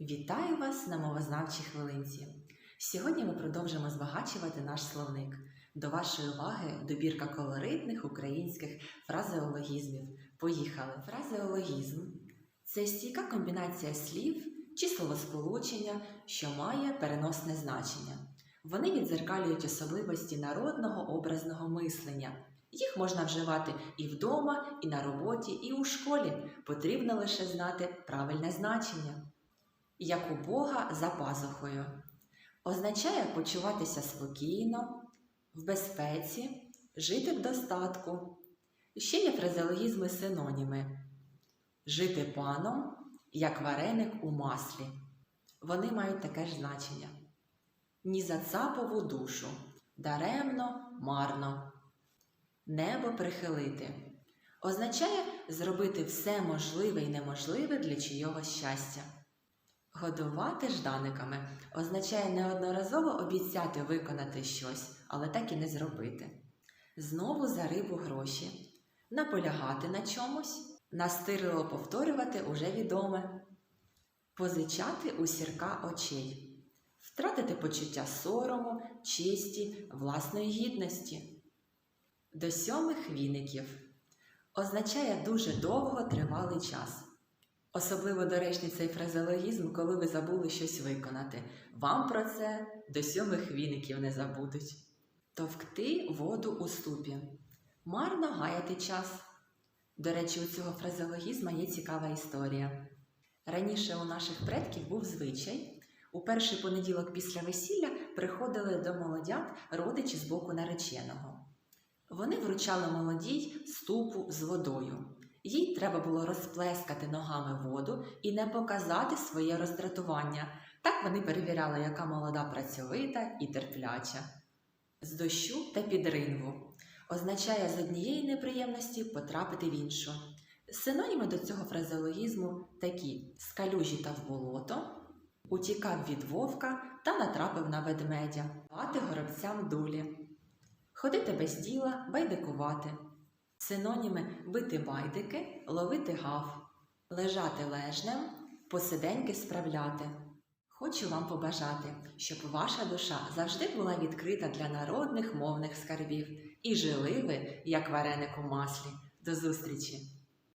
Вітаю вас на мовознавчій хвилинці. Сьогодні ми продовжимо збагачувати наш словник. До вашої уваги добірка колоритних українських фразеологізмів. Поїхали! Фразеологізм це стійка комбінація слів чи словосполучення, що має переносне значення. Вони відзеркалюють особливості народного образного мислення. Їх можна вживати і вдома, і на роботі, і у школі. Потрібно лише знати правильне значення. Як у Бога за пазухою. Означає почуватися спокійно, в безпеці, жити в достатку. Ще є фразеологізми синоніми жити паном, як вареник у маслі. Вони мають таке ж значення. Ні за цапову душу, даремно, марно. Небо прихилити означає зробити все можливе і неможливе для чийогось щастя. Годувати жданиками означає неодноразово обіцяти виконати щось, але так і не зробити. Знову за рибу гроші, наполягати на чомусь, настирливо повторювати уже відоме, позичати у сірка очей, втратити почуття сорому, честі, власної гідності. До сьомих віників означає дуже довго тривалий час. Особливо доречний цей фразеологізм, коли ви забули щось виконати. Вам про це до сьомих віників не забудуть. Товкти воду у ступі. Марно гаяти час. До речі, у цього фразеологізма є цікава історія. Раніше у наших предків був звичай. У перший понеділок після весілля приходили до молодят родичі з боку нареченого. Вони вручали молодій ступу з водою. Їй треба було розплескати ногами воду і не показати своє роздратування. Так вони перевіряли, яка молода працьовита і терпляча. З дощу та під ринву означає з однієї неприємності потрапити в іншу. Синоніми до цього фразеологізму такі з калюжі та в болото, утікав від вовка та натрапив на ведмедя, давати горобцям долі, ходити без діла, байдикувати. Синоніми бити байдики, ловити гав, лежати лежнем, посиденьки справляти. Хочу вам побажати, щоб ваша душа завжди була відкрита для народних мовних скарбів і жили ви, як вареник у маслі. До зустрічі!